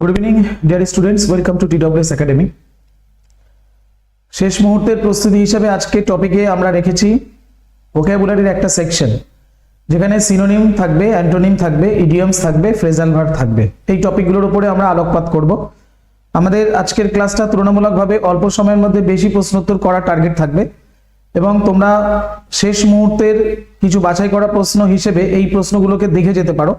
Good evening dear students welcome to TWS academy শেষ মুহূর্তের প্রস্তুতি হিসাবে আজকে টপিকে আমরা রেখেছি ভোকাবুলারির একটা সেকশন যেখানে সিনোনিম থাকবে অ্যান্টোনিম থাকবে ইডিয়মস থাকবে ফ্রেজাল ভার্ব থাকবে। এই টপিকগুলোর উপরে আমরা আলোকপাত করব। আমাদের আজকের ক্লাসটা তুলনামূলকভাবে অল্প সময়ের মধ্যে বেশি প্রশ্নোত্তর করার টার্গেট থাকবে এবং তোমরা শেষ মুহূর্তের কিছু বাছাই করা প্রশ্ন হিসেবে এই প্রশ্নগুলোকে দেখে যেতে পারো।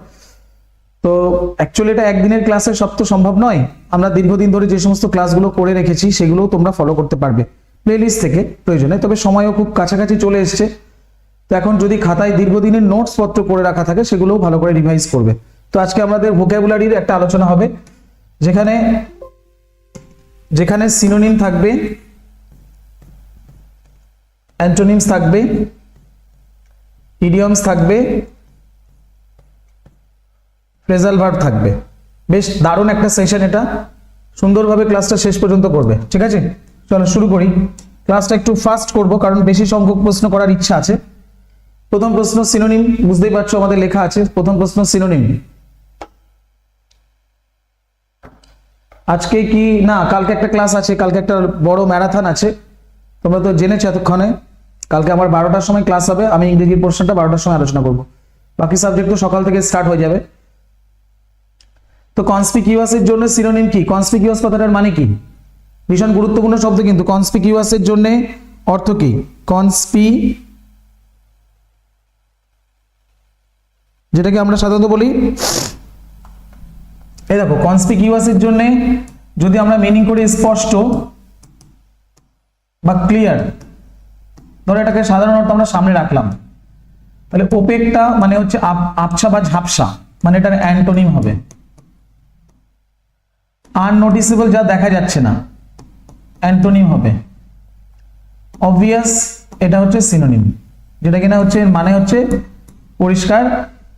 তো অ্যাকচুয়ালি এটা একদিনের ক্লাসে সব তো সম্ভব নয়। আমরা দীর্ঘদিন ধরে যে সমস্ত ক্লাসগুলো করে রেখেছি, সেগুলোও তোমরা ফলো করতে পারবে। প্লেলিস্ট থেকে প্রয়োজনে, তবে সময়ও খুব কাছাকাছি চলে এসছে। তো এখন যদি খাতায় দীর্ঘদিনের নোটস পত্র করে রাখা থাকে, সেগুলোও ভালো করে রিভাইজ করবে। তো আজকে আমাদের ভোকাবুলারির একটা আলোচনা হবে, যেখানে যেখানে সিনোনিম থাকবে অ্যান্টোনিমস থাকবে ইডিয়মস থাকবে ফ্রেজাল ভার্ব থাকবে। বেশ দারুণ একটা সেশন এটা। সুন্দরভাবে ক্লাসটা শেষ পর্যন্ত করবে, ঠিক আছে? চলো শুরু করি। ক্লাসটা একটু ফাস্ট করব, কারণ বেশি সংখ্যক প্রশ্ন করার ইচ্ছা আছে। প্রথম প্রশ্ন সিনোনিম বুঝতেই পারছ আমাদের লেখা আছে। প্রথম প্রশ্ন সিনোনিম আজকে কি, না, কালকে একটা ক্লাস আছে, কালকে একটা বড় ম্যারাথন আছে। তোমরা তো জেনেছো এতক্ষণে। কালকে আমার বারোটার সময় ক্লাস হবে, আমি ইংরেজির পোর্শনটা বারোটার সময় আলোচনা করব। বাকি সাবজেক্ট তো সকাল থেকে স্টার্ট হয়ে যাবে। তো কনসপিকিউয়াস এর জন্য সিনোনিম কি? কনসপিকিউয়াস কথাটার মানে কি? ভীষণ গুরুত্বপূর্ণ শব্দ কিন্তু। কনসপিকিউয়াস এর জন্য অর্থ কি? কনসপি যেটাকে আমরা সাধারণত বলি, এই দেখো কনসপিকিউয়াস এর জন্য যদি আমরা মিনিং করি স্পষ্ট বা ক্লিয়ার ধরো এটাকে সাধারণত আমরা সামনে রাখলাম। তাহলে ওপেকটা মানে হচ্ছে আপ- আবছা বা ঝাপসা মানে এটার অ্যান্টোনিম হবে। আননোটিসেবল যা দেখা যাচ্ছে না। অ্যান্টোনিম হবে। অবভিয়াস এটা হচ্ছে সিনোনিম যেটা কিনা হচ্ছে মানে হচ্ছে পরিষ্কার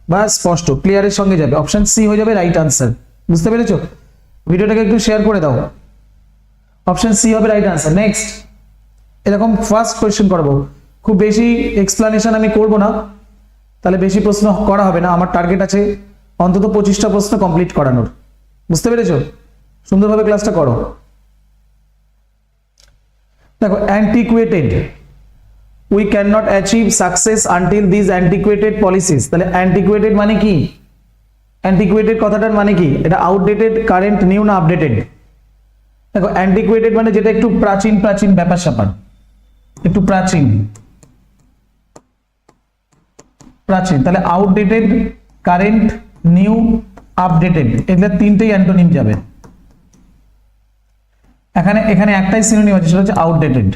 বা স্পষ্ট ক্লিয়ারের সঙ্গে যাবে। অপশন সি হয়ে যাবে রাইট আনসার বুঝতে পেরেছ? ভিডিওটাকে একটু শেয়ার করে দাও। অপশন সি হবে রাইট আনসার নেক্সট এরকম ফার্স্ট কোয়েশ্চেন করব। খুব বেশি এক্সপ্লানেশন আমি করব না। তাহলে বেশি প্রশ্ন করা হবে না। আমার টার্গেট আছে অন্তত পঁচিশটা প্রশ্ন কমপ্লিট করানোর। বুঝতে পেরেছ? সুন্দরভাবে ক্লাসটা করো। দেখো antiquated we can not achieve success until this antiquated policies তাহলে অ্যান্টিকুয়েটেড মানে কি? অ্যান্টিকুয়েটেড কথাটার মানে কি? এটা আউটডেটেড কারেন্ট নিউ না আপডেটেড দেখো অ্যান্টিকুয়েটেড মানে যেটা একটু প্রাচীন প্রাচীন ব্যাপার স্যাপার। একটু প্রাচীন। প্রাচীন। তাহলে আউটডেটেড কারেন্ট নিউ আপডেটেড এগুলো তিনটেই অ্যান্টোনিম যাবে। এখানে এখানে একটাই সিনোনিম আছে, সেটা হচ্ছে আউটডেটেড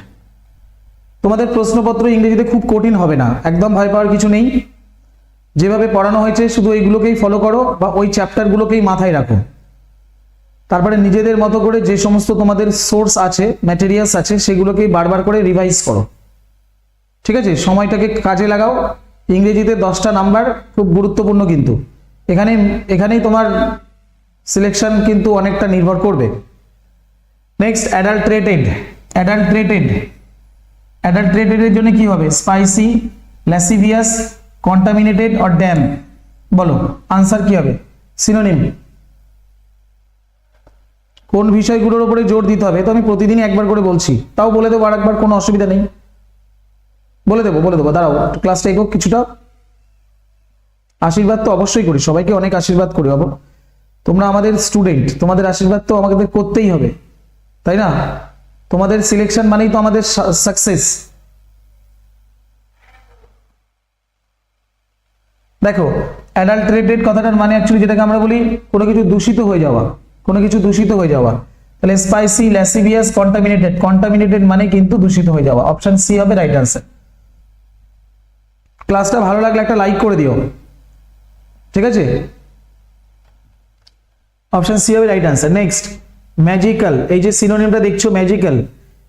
তোমাদের প্রশ্নপত্র ইংরেজিতে খুব কঠিন হবে না, একদম ভয় পাওয়ার কিছু নেই। যেভাবে পড়ানো হয়েছে, শুধু এইগুলোকেই ফলো করো বা ওই চ্যাপ্টারগুলোকেই মাথায় রাখো। তারপরে নিজেদের মতো করে যে সমস্ত তোমাদের সোর্স আছে ম্যাটেরিয়ালস আছে, সেগুলোকেই বারবার করে রিভাইজ করো। ঠিক আছে? সময়টাকে কাজে লাগাও। ইংরেজিতে দশটা নাম্বার খুব গুরুত্বপূর্ণ কিন্তু। এখানে, এখানেই তোমার সিলেকশন কিন্তু অনেকটা নির্ভর করবে। নেক্সট অ্যাডাল্ট্রেটেড অ্যাডাল্ট্রেটেড অ্যাডাল্ট্রেটেড এর জন্য কি হবে? Spicy lascivious contaminated or damn বলো আনসার কি হবে? সিনোনিম কোন বিষয়গুলোর উপরে জোর দিতে হবে? তো আমি প্রতিদিনই একবার করে বলছি। তাও বলে দেবো আরেকবার, কোনো অসুবিধা নেই। বলে দেবো বলে দেবো। দাঁড়াও ক্লাসটা এগোক কিছুটা। আশীর্বাদ তো অবশ্যই করি। সবাইকে অনেক আশীর্বাদ করি হব তোমরা আমাদের স্টুডেন্ট তোমাদের আশীর্বাদ তো আমাদের করতেই হবে। তাই না? তোমাদের সিলেকশন মানেই তো আমাদের সাকসেস দেখো অ্যাডাল্টারেটেড কথাটার মানে অ্যাকচুয়ালি যেটাকে আমরা বলি, কোনো কিছু দূষিত হয়ে যাওয়া। কোনো কিছু দূষিত হয়ে যাওয়া। তাহলে স্পাইসি ল্যাসিভিয়াস কন্টামিনেটেড কন্টামিনেটেড মানে কিন্তু দূষিত হয়ে যাওয়া। অপশন সি হবে রাইট আনসার ক্লাসটা ভালো লাগলে একটা লাইক করে দিও। ঠিক আছে? অপশন সি হবে রাইট আনসার নেক্সট ম্যাজিক্যাল এই যে সিনোনিমটা দেখছ ম্যাজিক্যাল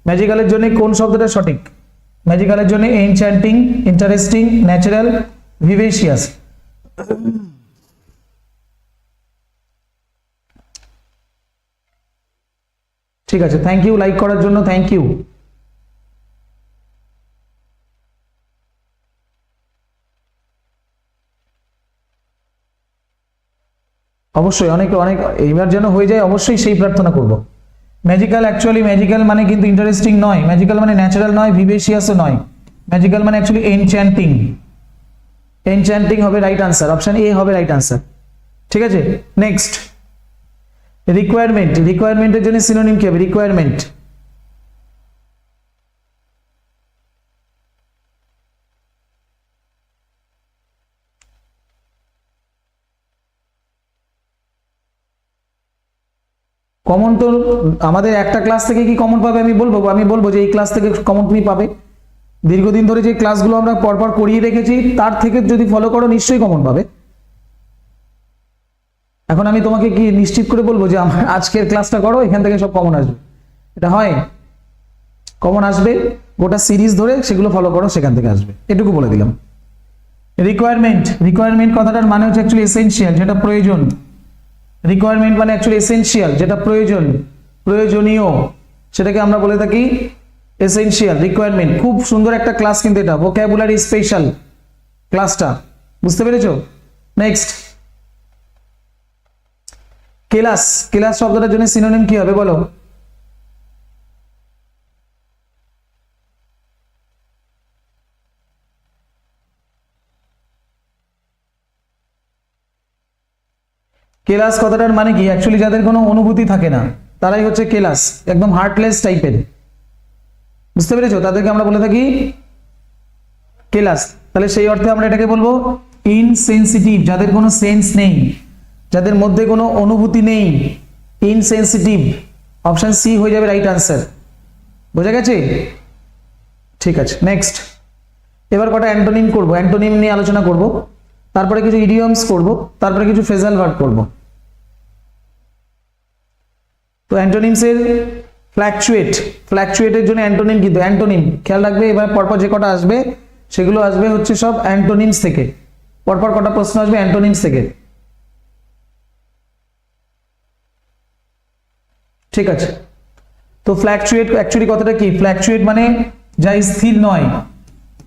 ম্যাজিক্যালের জন্য কোন শব্দটা সঠিক? ম্যাজিক্যালের জন্য এনচ্যান্টিং ইন্টারেস্টিং ন্যাচারাল ভিভেশিয়াস ঠিক আছে থ্যাংক ইউ লাইক করার জন্য থ্যাংক ইউ অবশ্যই অনেক অনেক এইবার যেন হয়ে যায়, অবশ্যই সেই প্রার্থনা করব। ম্যাজিক্যাল অ্যাকচুয়ালি ম্যাজিক্যাল মানে কিন্তু ইন্টারেস্টিং নয়। ম্যাজিক্যাল মানে ন্যাচারাল নয় ভিভেশিয়াসও নয়। ম্যাজিক্যাল মানে অ্যাকচুয়ালি এনচ্যান্টিং এনচ্যান্টিং হবে রাইট আনসার অপশন এ হবে রাইট আনসার ঠিক আছে? নেক্সট রিকোয়ারমেন্ট রিকোয়ারমেন্টের জন্য সিনোনিম কি হবে? রিকোয়ারমেন্ট কমন তো আমাদের একটা ক্লাস থেকে কি কমন পাবে আমি বলব? আমি বলব যে এই ক্লাস থেকে কমন তুমি পাবে। দীর্ঘদিন ধরে যে ক্লাসগুলো আমরা পরপর করিয়ে রেখেছি, তার থেকে যদি ফলো করো, নিশ্চয়ই কমন পাবে। এখন আমি তোমাকে কি নিশ্চিত করে বলব যে আমার আজকের ক্লাসটা করো, এখান থেকে সব কমন আসবে। এটা হয়? কমন আসবে, গোটা সিরিজ ধরে সেগুলো ফলো করো, সেখান থেকে আসবে। এটুকু বলে দিলাম। রিকোয়ারমেন্ট রিকোয়ারমেন্ট কথাটার মানে হচ্ছে অ্যাকচুয়ালি এসেনশিয়াল যেটা প্রয়োজন। রিকোয়ারমেন্ট মানে অ্যাকচুয়ালি এসেনশিয়াল যেটা প্রয়োজন, প্রয়োজনীয়, সেটাকে আমরা বলে থাকি এসেনশিয়াল রিকোয়ারমেন্ট খুব সুন্দর একটা ক্লাস কিন্তু এটা ভোক্যাবুলারি স্পেশাল ক্লাসটা বুঝতে পেরেছ? নেক্সট কেলাস কেলাস শব্দটার জন্য সিনোনিম কি হবে বলো? কেলাস কথাটার মানে কি? অ্যাকচুয়ালি যাদের কোনো অনুভূতি থাকে না, তারাই হচ্ছে কেলাস, একদম হার্টলেস টাইপের বুঝতে পেরেছ? তাদেরকে আমরা বলে থাকি কেলাস। তাহলে সেই অর্থে আমরা এটাকে বলব ইনসেনসিটিভ যাদের কোনো সেন্স নেই, যাদের মধ্যে কোনো অনুভূতি নেই ইনসেনসিটিভ অপশন সি হয়ে যাবে রাইট আনসার বোঝা গেছে? ঠিক আছে নেক্সট এবার কটা অ্যান্টোনিম করব। অ্যান্টোনিম নিয়ে আলোচনা করব, তারপরে কিছু ইডিয়মস করব, তারপরে কিছু ফেজাল ভার্ব করব। তো অ্যান্টোনিমসের ফ্ল্যাকচুয়েট ফ্ল্যাকচুয়েটের জন্য অ্যান্টোনিম কিন্তু অ্যান্টোনিম। খেয়াল রাখবে, এবার পরপর যে কটা আসবে, সেগুলো আসবে হচ্ছে সব অ্যান্টোনিমস থেকে। পরপর কটা প্রশ্ন আসবে অ্যান্টোনিমস থেকে। ঠিক আছে। তো ফ্ল্যাকচুয়েট অ্যাকচুয়ালি কথাটা কি? ফ্ল্যাকচুয়েট মানে যা স্থির নয়।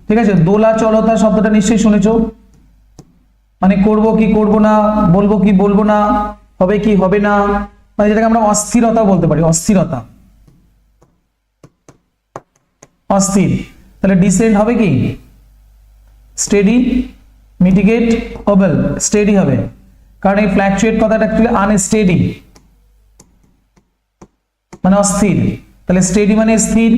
ঠিক আছে? দোলা, চলতা শব্দটা নিশ্চয়ই শুনেছো। মানে করব কি করব না, বলব কি বলব না, হবে কি হবে না মানে যেটাকে আমরা অস্থিরতা বলতে পারি, অস্থিরতা। অস্থির। তাহলে ডিসেন্ট হবে কি? স্টেডি মিটিগেট ওবেল স্টেডি হবে। কারণ এই ফ্ল্যাকচুয়েট কথাটা অ্যাকচুয়ালি আনস্টেডি মানে অস্থির। তাহলে স্টেডি মানে স্থির।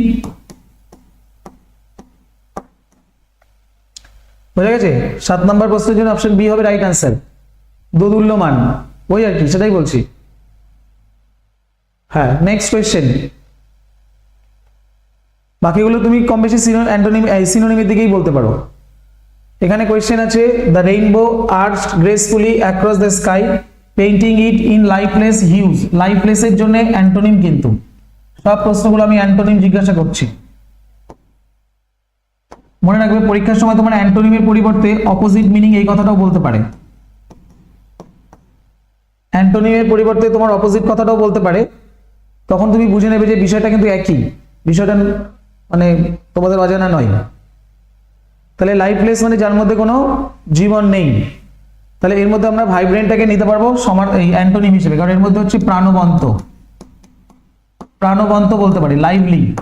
বোঝা গেছে? সাত নম্বর প্রশ্নের জন্য অপশন বি হবে রাইট আনসার দোদুল্যমান। ওই আর কি, সেটাই বলছি। হ্যাঁ নেক্সট কোয়েশ্চেন বাকিগুলো তুমি কম বেশি অ্যান্টোনিম সিনোনিমের দিকেই বলতে পারো। এখানে কোয়েশ্চেন আছে the rainbow arch gracefully across the sky painting it in lifeless hue লাইফলেসের জন্য অ্যান্টোনিম কিন্তু। সব প্রশ্নগুলো আমি অ্যান্টোনিম জিজ্ঞাসা করছি। মনে রাখবে, পরীক্ষার সময় তোমার অ্যান্টোনিমের পরিবর্তে অপোজিট মিনিং এই কথাটাও বলতে পারে। অ্যান্টোনিমের পরিবর্তে তোমার অপোজিট কথাটাও বলতে পারে। তখন তুমি বুঝে নেবে যে বিষয়টা কিন্তু একই। বিষয়টা মানে তোমাদের অজানা নয়। তাহলে লাইফলেস মানে যার মধ্যে কোনো জীবন নেই। তাহলে এর মধ্যে আমরা ভাইব্রেন্টটাকে নিতে পারব সমান এই অ্যান্টোনিম হিসেবে। কারণ এর মধ্যে হচ্ছে প্রাণবন্ত। প্রাণবন্ত বলতে পারি লাইভলি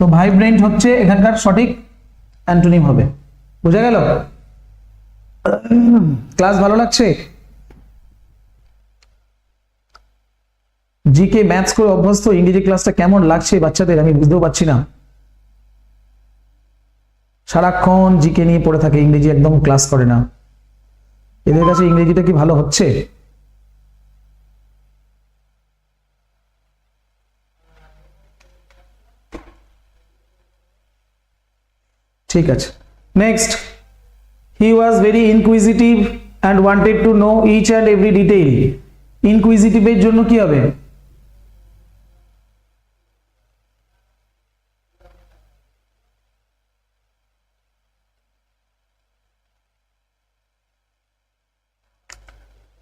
তো ভাইব্রেন্ট হচ্ছে এখানকার সঠিক অ্যান্টোনিম হবে। বুঝা গেল? ক্লাস ভালো লাগছে? জিকে ম্যাথস করে অভ্যস্ত ইংরেজি ক্লাসটা কেমন লাগছে বাচ্চাদের আমি বুঝতেও পারছি না। সারাক্ষণ জিকে নিয়ে পড়ে থাকে, ইংরেজি একদম ক্লাস করে না। এদের কাছে ইংরেজিটা কি ভালো হচ্ছে? ঠিক আছে। Next he was very inquisitive and wanted to know each and every detail ইনকুইজিটিভের জন্য কি হবে?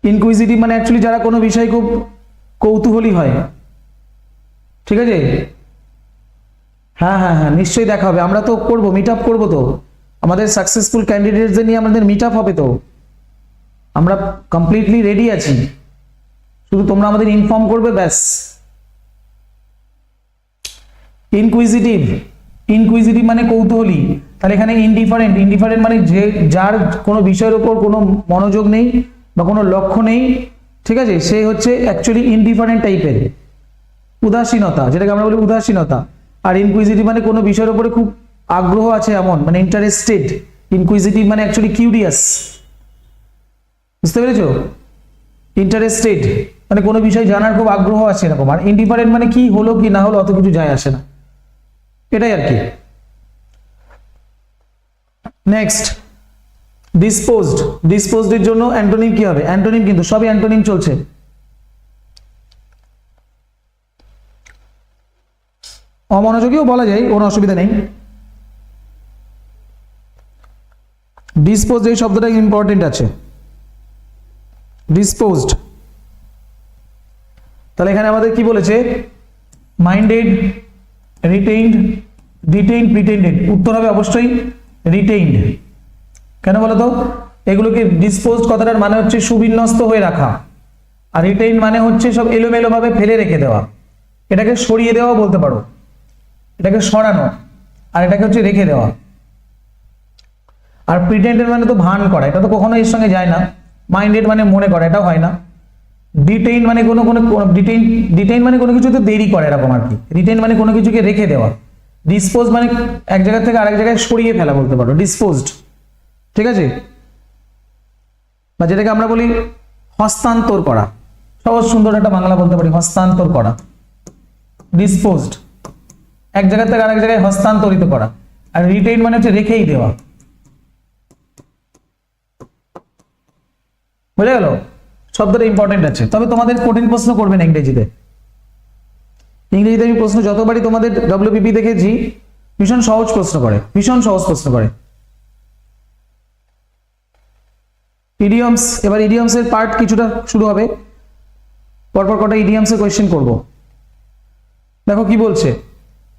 ইনকুইজিটিভ মানে অ্যাকচুয়ালি যারা কোনো বিষয় খুব কৌতূহলী হয়। ঠিক আছে? হ্যাঁ হ্যাঁ হ্যাঁ নিশ্চয়ই দেখা হবে। আমরা তো করব মিট আপ করব তো। আমাদের সাকসেসফুল ক্যান্ডিডেটদের নিয়ে আমাদের মিট আপ হবে তো। আমরা কমপ্লিটলি রেডি আছি। শুধু তোমরা আমাদের ইনফর্ম করবে, ব্যাস। ইনকুইজিটিভ ইনকুইজিটিভ মানে কৌতূহলী। তাহলে এখানে ইনডিফারেন্ট ইনডিফারেন্ট মানে যে, যার কোনো বিষয়ের ওপর কোনো মনোযোগ নেই বা কোনো লক্ষ্য নেই, ঠিক আছে? সে হচ্ছে অ্যাকচুয়ালি ইনডিফারেন্ট টাইপের উদাসীনতা, যেটাকে আমরা বলি উদাসীনতা। আর ইনকুইজিটিভ মানে কোনো বিষয়ের উপরে খুব আগ্রহ আছে এমন মানে ইন্টারেস্টেড ইনকুইজিটিভ মানে অ্যাকচুয়ালি কিউরিয়াস বুঝতে পেরেছ? ইন্টারেস্টেড মানে কোনো বিষয় জানার খুব আগ্রহ আছে এরকম। আর ইনডিফারেন্ট মানে কি হলো কি না হলো অত কিছু যায় আসে না। এটাই আর কি। নেক্সট ডিসপোজড ডিসপোজড এর জন্য অ্যান্টোনিম কি হবে? অ্যান্টোনিম কিন্তু সবই অ্যান্টোনিম চলছে। অমনোযোগীও বলা যায়, কোনো অসুবিধা নেই। ডিসপোজড এই শব্দটা ইম্পর্টেন্ট আছে। ডিসপোজড তাহলে এখানে আমাদের কি বলেছে? মাইন্ডেড রিটেইনড ডিটেইনড প্রিটেন্ডেড উত্তর হবে অবশ্যই রিটেইনড কেন বলো তো? এগুলোকে ডিসপোজড কথাটার মানে হচ্ছে সুবিন্যস্ত হয়ে রাখা। আর রিটেইন মানে হচ্ছে সব এলোমেলো ভাবে ফেলে রেখে দেওয়া। এটাকে সরিয়ে দেওয়া বলতে পারো। এটাকে সরানো। আর এটাকে হচ্ছে রেখে দেওয়া। আর প্রিটেন্ডেড মানে তো ভান করা। এটা তো কখনো এর সঙ্গে যায় না। মাইন্ডেড মানে মনে করা, এটাও হয় না। ডিটেইন মানে কোনো কোনো ডিটেইন ডিটেইন মানে কোনো কিছুতে দেরি করে, এরকম আর কি। রিটেইন মানে কোনো কিছুকে রেখে দেওয়া। ডিসপোজ মানে এক জায়গা থেকে আরেক জায়গায় সরিয়ে ফেলা বলতে পারো। ডিসপোজড ঠিক আছে? বা যেটাকে আমরা বলি হস্তান্তর করা। সহজ সুন্দর একটা বাংলা বলতে পারি, হস্তান্তর করা। ডিসপোজড এক জায়গা থেকে আরেক জায়গায় হস্তান্তরিত করা। আর রিটেইন মানে হচ্ছে রেখেই দেওয়া। বুঝে গেল? শব্দটা ইম্পর্টেন্ট আছে। তবে তোমাদের কঠিন প্রশ্ন করবে না ইংরেজিতে। ইংরেজিতে আমি প্রশ্ন যতবারই তোমাদের ডব্লিউপিপি দেখেছি, ভীষণ সহজ প্রশ্ন করে, ভীষণ সহজ প্রশ্ন করে। ইডিয়মস এবার ইডিয়মস এর পার্ট কিছুটা শুরু হবে। পরপর কটা ইডিয়মস এর কোয়েশ্চেন করব। দেখো কি বলছে।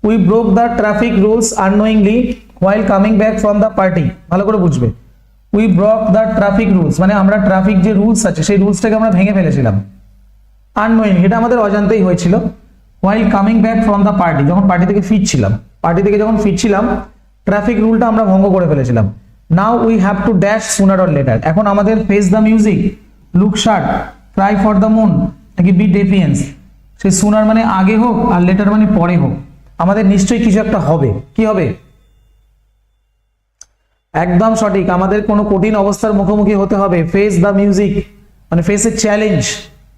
We broke the traffic rules unknowingly while coming back from the party ভালো করে বুঝবে। We broke the traffic rules মানে আমরা ট্রাফিক যে রুলস আছে, সেই রুলসটাকে আমরা ভেঙে ফেলেছিলাম। আননোয়িং এটা আমাদের অজান্তেই হয়েছিল। While coming back from the party যখন পার্টি থেকে ফিরছিলাম পার্টি থেকে যখন ফিরছিলাম ট্রাফিক রুলটা আমরা ভঙ্গ করে ফেলেছিলাম। Now we have to dash sooner or later এখন আমাদের face the music look sharp cry for the moon নাকি বি ডেফিয়েন্স সেই সুনার মানে আগে হোক আর লেটার মানে পরে হোক। আমাদের নিশ্চয়ই কিছু একটা হবে। কি হবে? একদম সঠিক। আমাদের কোনো কঠিন অবস্থার মুখোমুখি হতে হবে। ফেস দ্য মিউজিক মানে ফেস এ চ্যালেঞ্জ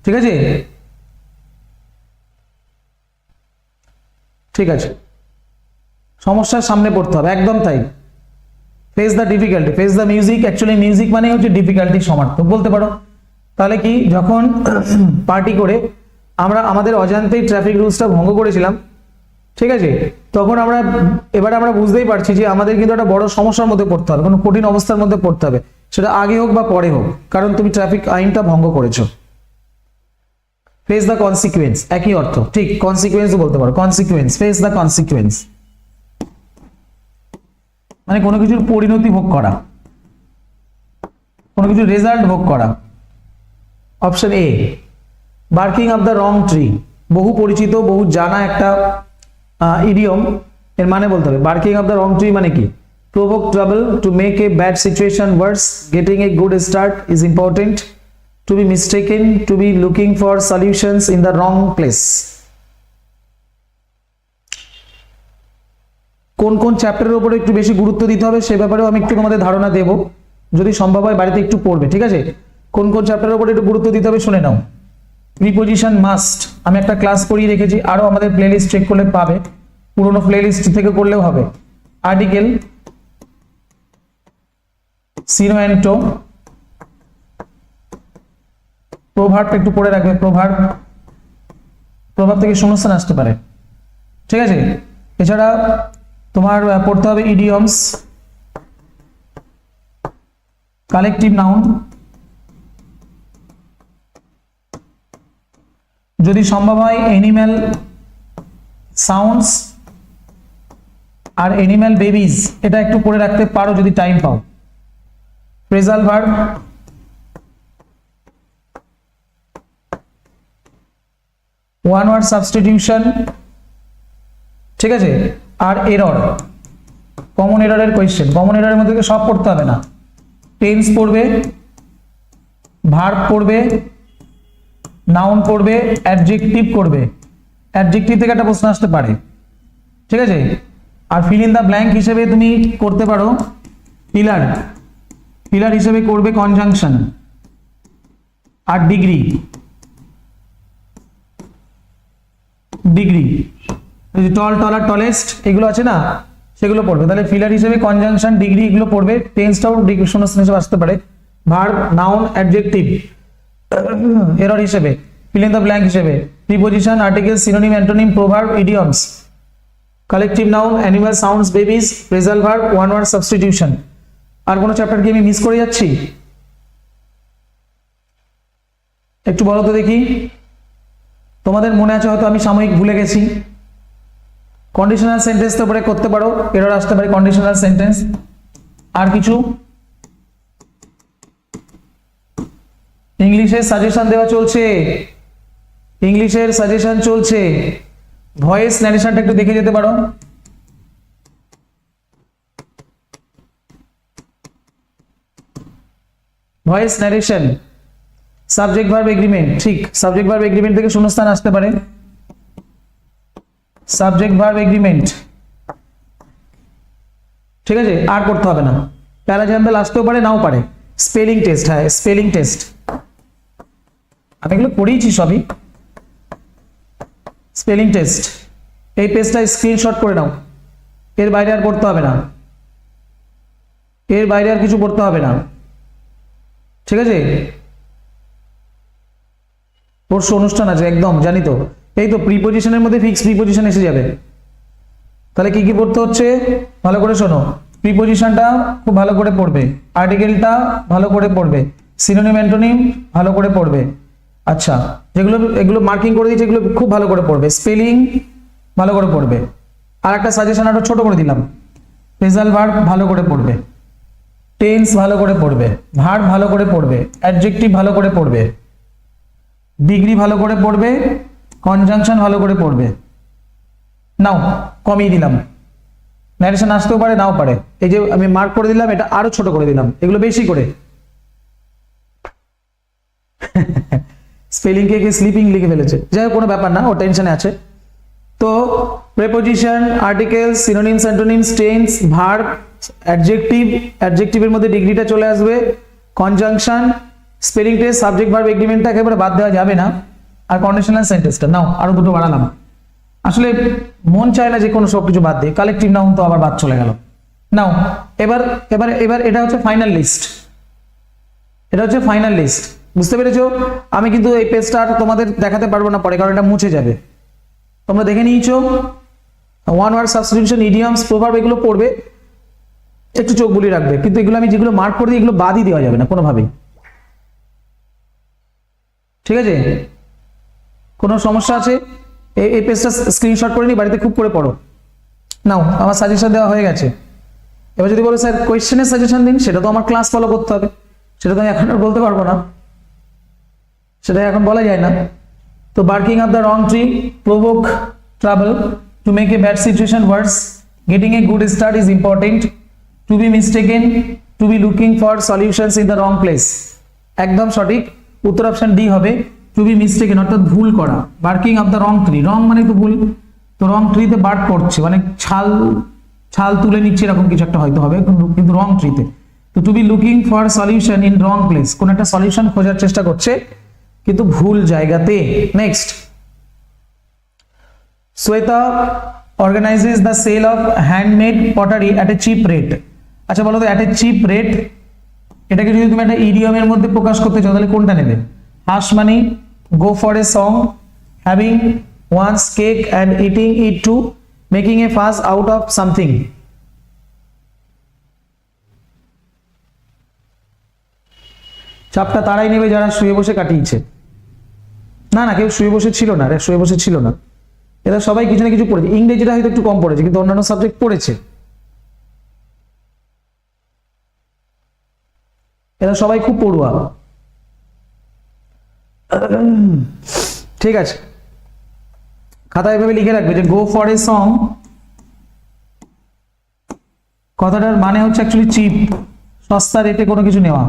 ঠিক আছে? ঠিক আছে। সমস্যার সামনে পড়তে হবে। একদম তাই। Face the difficulty face the music actually music মানে হচ্ছে ডিফিকাল্টি সমার্থক বলতে পারো? তাহলে কি? যখন পার্টি করে আমরা আমাদের অজান্তেই ট্রাফিক রুলসটা ভঙ্গ করেছিলাম, ঠিক আছে? তখন আমরা, এবার আমরা বুঝতেই পারছি যে আমাদের কিন্তু একটা বড় সমস্যার মধ্যে পড়তে হবে, কোনো কঠিন অবস্থার মধ্যে পড়তে হবে। সেটা আগে হোক বা পরে হোক, কারণ তুমি ট্রাফিক আইনটা ভঙ্গ করেছ। ফেস দ্য কনসিকুয়েন্স একই অর্থ। ঠিক কনসিকুয়েন্স বলতে পারো। কনসিকুয়েন্স ফেস দ্য কনসিকুয়েন্স মানে কোনো কিছুর পরিণতি ভোগ করা। কোনো কিছুর রেজাল্ট ভোগ করা। Option A barking of the wrong tree বহু পরিচিত, বহু জানা একটা ইডিয়ম এর মানে বলতে হবে। Barking of the wrong tree মানে কি? Provoke trouble to make a bad situation worse getting a good start is important to be mistaken to be looking for solutions in the wrong place কোন কোন চ্যাপ্টারের উপরে একটু বেশি গুরুত্ব দিতে হবে, সে ব্যাপারেও আমি একটু তোমাদের ধারণা দেব। যদি সম্ভব হয় বাড়িতে একটু পড়বে, ঠিক আছে? কোন কোন চ্যাপ্টারের উপরে একটু গুরুত্ব দিতে হবে শুনে নাও। প্রিপোজিশন মাস্ট আমি একটা ক্লাস করিয়ে রেখেছি, আরও আমাদের প্লেলিস্ট চেক করলে পাবে। পুরোনো প্লেলিস্ট থেকে করলেও হবে। আর্টিকেল সিনোয়েন্টো প্রভাবটা একটু পড়ে রাখবে, প্রভাব। প্রভাব থেকে শূন্যস্থান আসতে পারে। ঠিক আছে? এছাড়া তোমার পড়তে হবে ইডিয়মস কালেকটিভ নাউন যদি সম্ভব হয় এনিম্যাল সাউন্ডস আর এনিম্যাল বেবিজ এটা একটু পড়ে রাখতে পারো যদি টাইম পাও। Phrasal verb one word substitution ঠিক আছে? আর এরর কমন এররের কোয়েশ্চেন কমন এররের মধ্যে সব পড়তে হবে না। টেন্স পড়বে ভার্ব পড়বে নাউন পড়বে অ্যাডজেক্টিভ করবে। অ্যাডজেক্টিভ থেকে একটা প্রশ্ন আসতে পারে। ঠিক আছে? আর ফিল ইন দ্য ব্ল্যাঙ্ক হিসেবে তুমি করতে পারো। পিলার পিলার হিসেবে করবে কনজাংশন আর degree degree tall, taller, tallest, এগুলো আছে না? সেগুলো পড়বে। তাহলে ফিলার হিসেবে কনজাংশন ডিগ্রি এগুলো পড়বে। টেন্সটাও ডিগ্রি শূন্যস্থান হিসেবে আসতে পারে। ভার্ব নাউন অ্যাডজেক্টিভ এরর হিসেবে ফিল ইন দ্য ব্ল্যাঙ্ক হিসেবে preposition article synonym antonym proverb idioms collective noun animal sounds babies phrasal verb one word substitution আর কোনো চ্যাপ্টার কি আমি মিস করে যাচ্ছি? একটু বলো তো দেখি। তোমাদের মনে আছে হয়তো আমি সাময়িক ভুলে গেছি। কন্ডিশনাল সেন্টেন্স তো পরে করতে পারো। এরর আসতে পারে কন্ডিশনাল সেন্টেন্স আর কিছু? ইংলিশের সাজেশন দেওয়া চলছে। ইংলিশের সাজেশন চলছে। ভয়েস ন্যারেশনটা একটু দেখে যেতে পারো। Voice narration subject verb agreement ঠিক সাবজেক্ট ভার্ব এগ্রিমেন্ট থেকে শূন্যস্থান আসতে পারে। সাবজেক্ট ভার্ব এগ্রিমেন্ট ঠিক আছে? আর করতে হবে না। প্যারাজাম্পল আসতেও পারে, নাও পারে। স্পেলিং টেস্ট হ্যাঁ স্পেলিং টেস্ট আমি এগুলো করিয়েছি সবই। স্পেলিং টেস্ট এই পেজটা স্ক্রিনশট করে নাও। এর বাইরে আর পড়তে হবে না। এর বাইরে আর কিছু পড়তে হবে না। ঠিক আছে? পরশু অনুষ্ঠান আছে, একদম, জানি তো। এই তো প্রিপোজিশনের মধ্যে ফিক্স প্রিপোজিশন এসে যাবে তাহলে কি কি পড়তে হচ্ছে ভালো করে শোনো প্রিপোজিশনটা খুব ভালো করে পড়বে আর্টিকেলটা ভালো করে পড়বে সিনোনিম অ্যান্টোনিম ভালো করে পড়বে আচ্ছা যেগুলো এগুলো মার্কিং করে দিয়েছে এগুলো খুব ভালো করে পড়বে স্পেলিং ভালো করে পড়বে আর একটা সাজেশন আরও ছোট করে দিলাম রেজাল্ট ভার্ব ভালো করে পড়বে টেন্স ভালো করে পড়বে ভার্ব ভালো করে পড়বে অ্যাডজেক্টিভ ভালো করে পড়বে ডিগ্রি ভালো করে পড়বে কনজাংশন ভালো করে পড়বে। নাও, কমিয়ে দিলাম। ন্যারেশন আসতেও পারে, নাও পারে। এই যে আমি মার্ক করে দিলাম, এটা আরও ছোট করে দিলাম। এগুলো বেশি করে। স্পেলিং কে স্লিপিং লিখে ফেলেছে? যাই হোক, কোনো ব্যাপার না ও টেনশনে আছে। তো preposition articles synonyms antonyms tense verb adjective অ্যাডজেক্টিভের মধ্যে ডিগ্রিটা চলে আসবে। Conjunction spelling test subject verb এগ্রিমেন্টটা একেবারে বাদ দেওয়া যাবে না। আর কন্ডিশনাল সেন্টেন্সটা নাও, আরও দুটো বাড়ালাম। আসলে মন চায় না যে কোনো সব কিছু বাদ দিয়ে কালেকটিভ নাউন তো আবার বাদ চলে গেল। নাও, এবার এবার এবার এটা হচ্ছে ফাইনাল লিস্ট এটা হচ্ছে ফাইনাল লিস্ট বুঝতে পেরেছ? আমি কিন্তু এই পেজটা আর তোমাদের দেখাতে পারব না পরে, কারণ এটা মুছে যাবে। তোমরা দেখে নিয়েছো? ওয়ান ওয়ার্ড সাবস্টিটিউশন ইডিয়ামস প্রভাব এগুলো পড়বে। একটু চোখ বুলিয়ে রাখবে। কিন্তু এগুলো আমি যেগুলো মার্ক করে দিই, এগুলো বাদই দেওয়া যাবে না, কোনোভাবেই। ঠিক আছে? কোনো সমস্যা আছে? এই পেজটা স্ক্রিনশট করে নিই বাড়িতে খুব করে পড়ো। নাও, আমার সাজেশন দেওয়া হয়ে গেছে। এবার যদি বলো, স্যার কোয়েশ্চেনের সাজেশন দিন, সেটা তো আমার ক্লাস ফলো করতে হবে। সেটা তো আমি এখন আর বলতে পারব না। সেটা এখন বলা যায় না। তো barking of the wrong tree provoke travel to make a bad situation worse getting a good start is important to be mistaken to be looking for solutions in the wrong place একদম সঠিক। উত্তর option D হবে। To be mistaken অর্থাৎ ভুল করা। Barking of the wrong tree wrong মানে তো ভুল। তো রং ট্রিতে বার্ক করছে। মানে ছাল ছাল তুলে নিচ্ছে এরকম কিছু একটা হয়তো হবে, কিন্তু রং ট্রিতে তো to be looking for solution in wrong place কোন একটা সলিউশন খোঁজার চেষ্টা করছে, কিন্তু ভুল জায়গাতে। Next Shweta organises the sale of handmade pottery at a cheap rate আচ্ছা বলো তো অ্যাট এ চিপ রেট এটাকে যদি তুমি একটা ইডিয়মের মধ্যে প্রকাশ করতে চাও, তাহলে কোনটা নেবে? Has money go for a song having one's cake and eating it to making a fuss out of something চাপটা তারাই নেবে যারা শুয়ে বসে কাটিয়েছে। না না, কেউ শুয়ে বসে ছিল না রে শুয়ে বসে ছিল না। এরা সবাই কিছু না কিছু পড়েছে। ইংরেজিটা হয়তো একটু কম পড়েছে, কিন্তু অন্যান্য সাবজেক্ট পড়েছে। এরা সবাই খুব পড়ুয়া। ঠিক আছে। খাতা এভাবে লিখে রাখবে যে গো ফর এ সং কথাটার মানে হচ্ছে অ্যাকচুয়ালি চিপ সস্তা রেটে কোনো কিছু নেওয়া।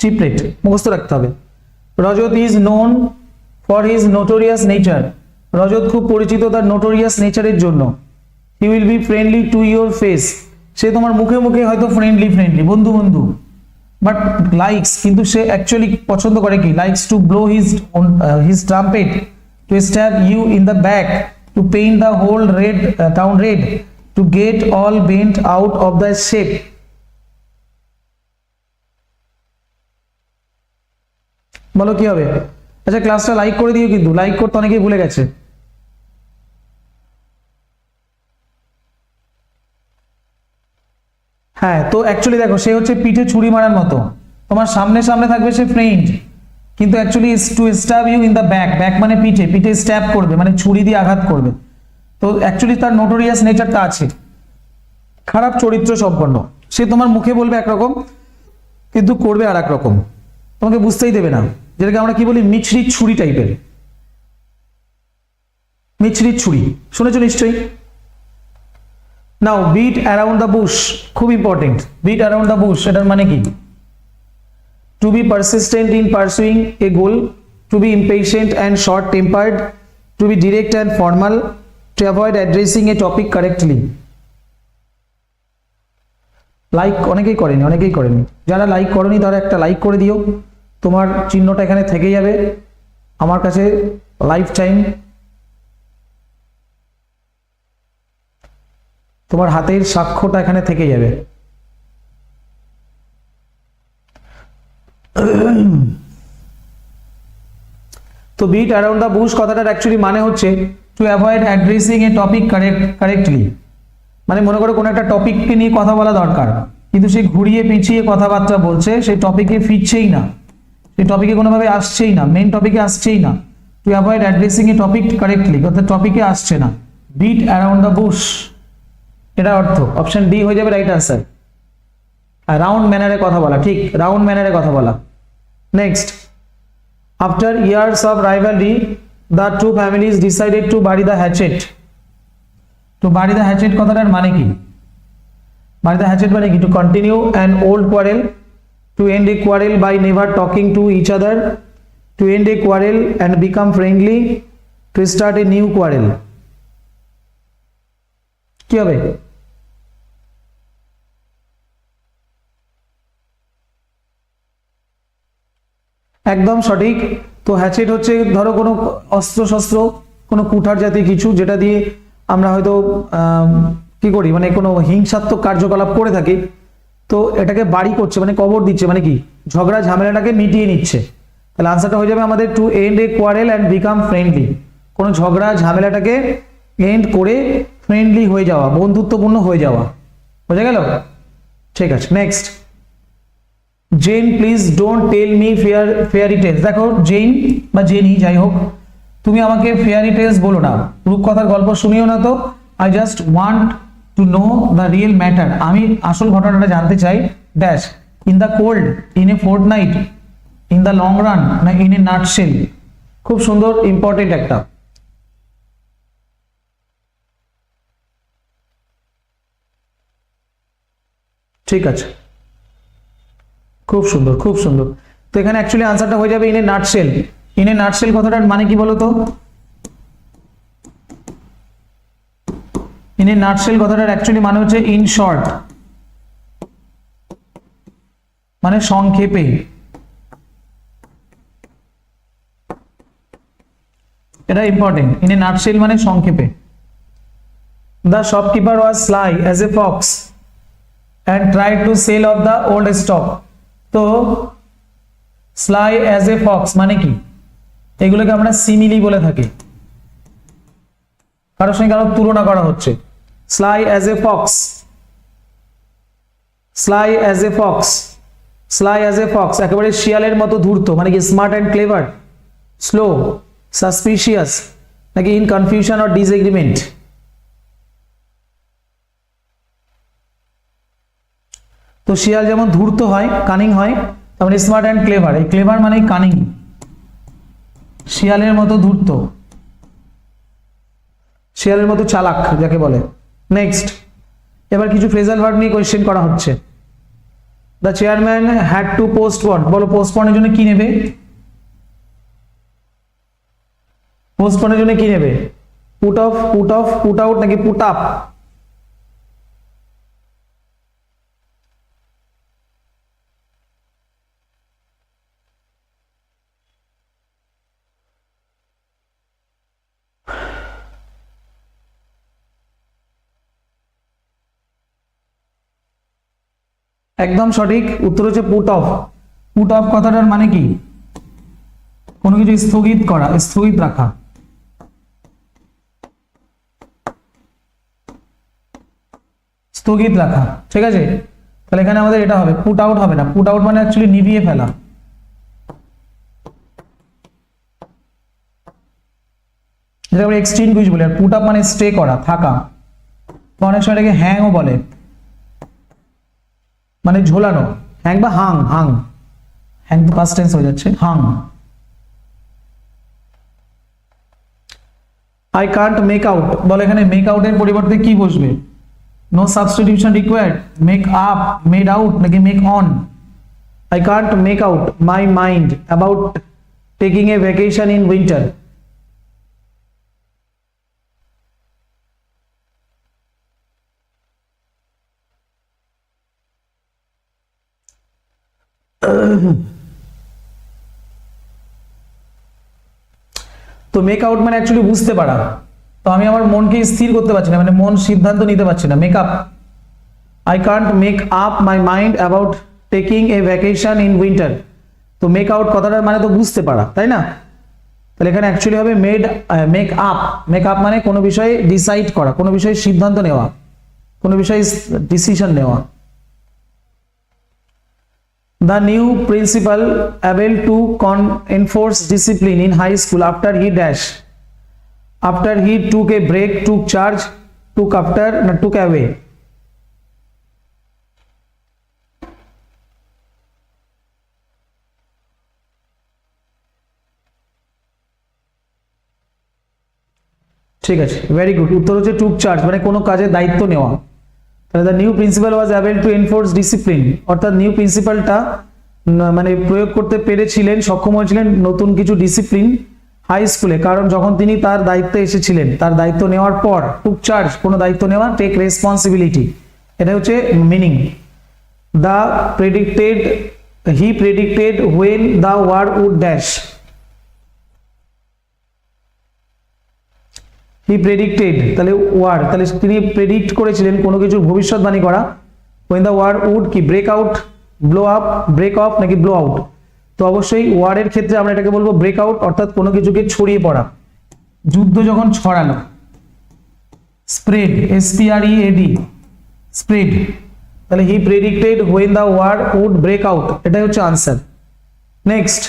চিপ রেট মুখস্থ রাখতে হবে। Rajat is known for his notorious nature Rajat খুব পরিচিত তার নোটোরিয়াস নেচারের জন্য। He will be friendly to your face সে তোমার মুখে মুখে হয়তো ফ্রেন্ডলি ফ্রেন্ডলি বন্ধু বন্ধু। বাট লাইকস কিন্তু সে অ্যাকচুয়ালি পছন্দ করে কি? Likes to blow his his trumpet to stab you in the back to paint the whole red town red to get all bent out of the shape বলো কি হবে? আচ্ছা ক্লাসটা লাইক করে দিও কিন্তু। লাইক করতে অনেকেই ভুলে গেছে। হ্যাঁ তো অ্যাকচুয়ালি দেখো, সে হচ্ছে পিঠে ছুরি মারার মতো। তোমার সামনে সামনে থাকবে সে ফ্রেন্ড কিন্তু actually is to stab you in the back back মানে পিঠে। পিঠে স্ট্যাব করবে মানে ছুরি দিয়ে আঘাত করবে। তো অ্যাকচুয়ালি তার নোটোরিয়াস নেচারটা আছে। খারাপ চরিত্র সম্পন্ন। সে তোমার মুখে বলবে একরকম, কিন্তু করবে আর রকম তোমাকে বুঝতেই দেবে না। যেটাকে আমরা কি বলি? মিছরি ছুরি টাইপের মিছরি ছুরি। শুনেছো নিশ্চয়ই? Now beat around the bush খুব important beat around the bush এটার মানে কি? To be persistent in pursuing a goal to be impatient and short tempered to be direct and formal to avoid addressing a topic correctly like অনেকেই করেনি অনেকেই করেনি। যারা like করেনি, তারা একটা লাইক করে দিও। তোমার চিহ্নটা এখানে থেকে যাবে। আমার কাছে লাইফ টাইম তোমার হাতের সাক্ষ্যটা এখানে থেকে যাবে। তো বিট অ্যারাউন্ড দ্য বুশ কথাটার অ্যাকচুয়ালি মানে হচ্ছে two avoid addressing a topic correct correctly মানে মনে করো কোনো একটা টপিককে নিয়ে কথা বলা দরকার, কিন্তু সে ঘুরিয়ে পিছিয়ে কথাবার্তা বলছে সেই টপিকে ফিরছেই না। সেই টপিকে কোনোভাবে আসছেই না মেন টপিকে আসছেই না। To avoid addressing a topic correctly অর্থাৎ টপিকে আসছে না। বিট অ্যারাউন্ড দ্য বুশ এটা অর্থ। অপশন ডি হয়ে যাবে রাইট আনসার আর রাউন্ড ম্যানারে কথা বলা, ঠিক রাউন্ড ম্যানারে কথা বলা। Next after years of rivalry the two families decided to bury the hatchet তো বাড়ি দ্য হ্যাচেট কথাটার মানে কি? বাড়ি দ্য হ্যাচেট মানে কি? To continue an old quarrel to end a quarrel by never talking to each other to end a quarrel and become friendly to start a new quarrel কি হবে? একদম সঠিক। তো হ্যাচেট হচ্ছে, ধরো কোনো অস্ত্র শস্ত্র কোনো কুঠার জাতীয় কিছু, যেটা দিয়ে আমরা হয়তো কি করি মানে কোনো হিংসাত্মক কার্যকলাপ করে থাকি। তো এটাকে বাড়ি করছে মানে কবর দিচ্ছে মানে কি? ঝগড়া, ঝামেলাটাকে মিটিয়ে নিচ্ছে। তাহলে আনসারটা হয়ে যাবে আমাদের to end a quarrel and become friendly কোনো ঝগড়া, ঝামেলাটাকে এন্ড করে ফ্রেন্ডলি হয়ে যাওয়া, বন্ধুত্বপূর্ণ হয়ে যাওয়া। বোঝা গেল? ঠিক আছে next Jane please don't tell me fair fairy tales দেখো জেন বা জেনি যাই হোক, তুমি আমাকে ফেয়ারি টেলস বলো না। রূপকথার গল্প শুনিও না তো। I just want to know the real matter আমি আসল ঘটনাটা জানতে চাই। Dash in the cold in a fortnight in the long run না ইন এ নাটশেল খুব সুন্দর ইম্পর্টেন্ট একটা। ঠিক আছে। খুব সুন্দর খুব সুন্দর। তো এখানে অ্যাকচুয়ালি আনসারটা হয়ে যাবে ইনে নাটশেল ইনে নাটশেল কথাটার মানে কি বলতো? ইনে নাটশেল কথাটার অ্যাকচুয়ালি মানে হচ্ছে ইন শর্ট মানে সংক্ষেপে। এটা ইম্পর্টেন্ট ইনে নাটশেল মানে সংক্ষেপে। The shopkeeper was sly as a fox and tried to sell off the old stock তো স্লাই অ্যাজ এ ফক্স মানে কি? এগুলোকে আমরা সিমিলি বলে থাকি। কারোর সঙ্গে কারও তুলনা করা হচ্ছে। Sly as a fox sly as a fox sly as a fox একেবারে শিয়ালের মতো ধূর্ত মানে কি smart and clever slow suspicious নাকি ইন কনফিউশন অর ডিসএগ্রিমেন্ট তো শিয়াল যেমন ধূর্ত হয় কানিং হয়, তেমন স্মার্ট অ্যান্ড ক্লেভার এই ক্লেভার মানে কানিং শিয়ালের মতো ধূর্ত। শিয়ালের মতো চালাক, যাকে বলে। নেক্সট এবার কিছু ফ্রেজাল ভার্ব নিয়ে কোয়েশ্চেন করা হচ্ছে। The chairman had to postpone বলো পোস্টপনের জন্য কি নেবে? পোস্টপনের জন্য কি নেবে? Put off put off put out নাকি পুট আপ একদম সঠিক উত্তর হচ্ছে পুট অফ পুট অফ কথাটার মানে কি? কোনো কিছু স্থগিত করা, স্থগিত রাখা। স্থগিত রাখা, ঠিক আছে? তাহলে এখানে আমাদের এটা হবে পুট আউট হবে না। পুট আউট মানে অ্যাকচুয়ালি নিভিয়ে ফেলা। যেটা আমরা এক্সটিংগুইশ বলি, আর পুট আপ মানে স্টে করা, থাকা। অনেক সময় এটাকে হ্যাংও বলে। মানে ঝোলানো। হ্যাং বা হাং হাং। হ্যাং তো পাস্ট টেন্স হয়ে যাচ্ছে, Hang. I can't make out বলে এখানে মেক আউটের পরিবর্তে কি বসবে? No substitution required make up made out নাকি make on I can't make out my mind about taking a vacation in winter তো মেক আউট মানে অ্যাকচুয়ালি বুঝতে পারা। তো আমি আমার মনকে স্থির করতে পারছি না মানে মন সিদ্ধান্ত নিতে পারছি না। Make up I can't make up my mind about taking a vacation in winter তো মেক আউট কথাটার মানে তো বুঝতে পারা, তাই না? তাহলে এখানে অ্যাকচুয়ালি হবে made make up make up মানে কোনো বিষয়ে ডিসাইড করা, কোনো বিষয়ে সিদ্ধান্ত নেওয়া, কোনো বিষয়ে ডিসিশন নেওয়া। The new principal able to con- enforce discipline in high school after he dash. After he took a break, took charge, took after, no, took away. ঠিক আছে ভেরি গুড উত্তর হচ্ছে টুক চার্জ মানে কোনো কাজের দায়িত্ব নেওয়া তাহলে the new principal was able to enforce discipline অর্থাৎ নিউ প্রিন্সিপালটা মানে প্রয়োগ করতে পেরেছিলেন, সক্ষম হয়েছিলেন নতুন কিছু ডিসিপ্লিন হাই স্কুলে কারণ যখন তিনি তার দায়িত্বে এসেছিলেন, তার দায়িত্ব নেওয়ার পর টুক চার্জ কোনো দায়িত্ব নেওয়া টেক রেসপন্সিবিলিটি এটা হচ্ছে meaning the predicted he predicted when the war would dash he predicted তাহলে ওয়ার তাহলে তিনি প্রেডিক্ট করেছিলেন কোনো কিছুর ভবিষ্যৎবাণী করা। ওয়েন দ্য ওয়ার উড কি break out blow up break off নাকি ব্লো আউট তো অবশ্যই ওয়ারের ক্ষেত্রে আমরা এটাকে বলব ব্রেক আউট অর্থাৎ কোনো কিছুকে ছড়িয়ে পড়া। যুদ্ধ যখন ছড়ানো spread S P R E A D spread তাহলে he predicted when the war would break out এটাই হচ্ছে আনসার নেক্সট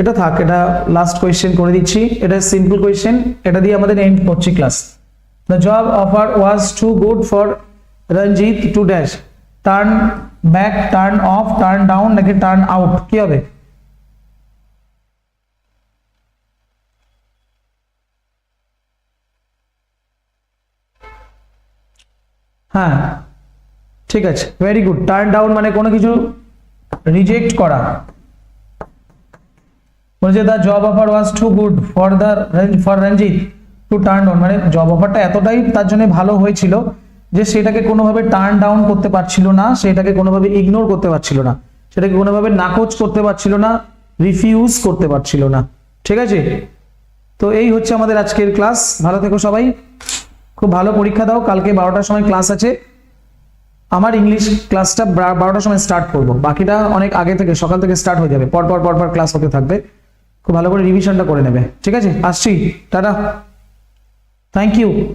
এটা থাক, এটা লাস্ট কোয়েশ্চেন করে দিচ্ছি। এটা সিম্পল কোয়েশ্চেন এটা দিয়ে আমাদের এন্ড করছি class the job offer was too good for Ranjit to dash turn back turn off turn down নাকি টার্ন আউট কি হবে? হ্যাঁ ঠিক আছে ভেরি গুড টার্ন ডাউন মানে কোনো কিছু রিজেক্ট করা। বলছে the job offer was too good for the for Ranjit to turn down মানে জব অফারটা এতটাই তার জন্য ভালো হয়েছিল যে সেটাকে কোনোভাবে টার্ন ডাউন করতে পারছিল না, সেটাকে কোনোভাবে ইগনোর করতে পারছিল না, সেটাকে কোনোভাবে নাকচ করতে পারছিল না রিফিউজ করতে পারছিল না। ঠিক আছে? তো এই হচ্ছে আমাদের আজকের ক্লাস ভালো থেকো সবাই। খুব ভালো পরীক্ষা দাও। কালকে বারোটার সময় ক্লাস আছে। আমার ইংলিশ ক্লাসটা বারোটার সময় স্টার্ট করব। বাকিটা অনেক আগে থেকে, সকাল থেকে স্টার্ট হয়ে যাবে। পর পর পর পর ক্লাস হতে থাকবে। খুব ভালো করে রিভিশনটা করে নেবে। ঠিক আছে? আসছি। টাটা। Thank you